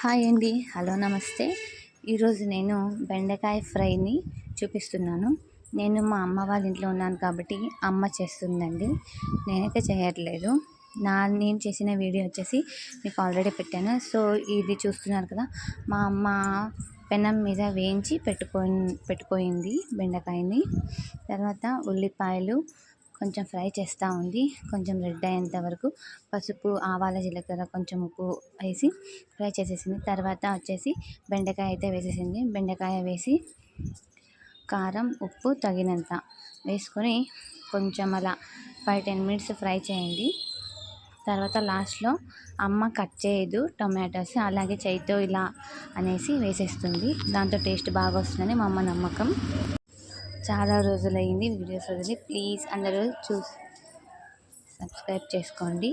Hi అండి. Hello నమస్తే. ఈరోజు నేను బెండకాయ ఫ్రైని చూపిస్తున్నాను. నేను మా అమ్మ వాళ్ళ ఇంట్లో ఉన్నాను కాబట్టి అమ్మ చేస్తుందండి. నేనైతే చేయట్లేదు. నా నేను చేసిన వీడియో వచ్చేసి మీకు ఆల్రెడీ పెట్టాను. సో ఇది చూస్తున్నారు కదా మా అమ్మ పెనం మీద వేయించి పెట్టుకో పెట్టుకోయింది బెండకాయని. తర్వాత ఉల్లిపాయలు కొంచెం ఫ్రై చేస్తూ ఉంది. కొంచెం రెడ్ అయ్యేంత వరకు పసుపు ఆవాల జీలకర్ర కొంచెం ఉప్పు వేసి ఫ్రై చేసేసింది. తర్వాత వచ్చేసి బెండకాయ అయితే వేసేసింది. బెండకాయ వేసి కారం ఉప్పు తగినంత వేసుకొని కొంచెం అలా ఫైవ్ టెన్ మినిట్స్ ఫ్రై చేయండి. తర్వాత లాస్ట్లో అమ్మ కట్ చేయదు టొమాటోస్. అలాగే చేయితో ఇలా అనేసి వేసేస్తుంది. దాంతో టేస్ట్ బాగా వస్తుందని మా అమ్మ నమ్మకం. చాలా రోజులైంది వీడియోస్ వదిలి. ప్లీజ్ అందరూ చూసి సబ్స్క్రైబ్ చేసుకోండి.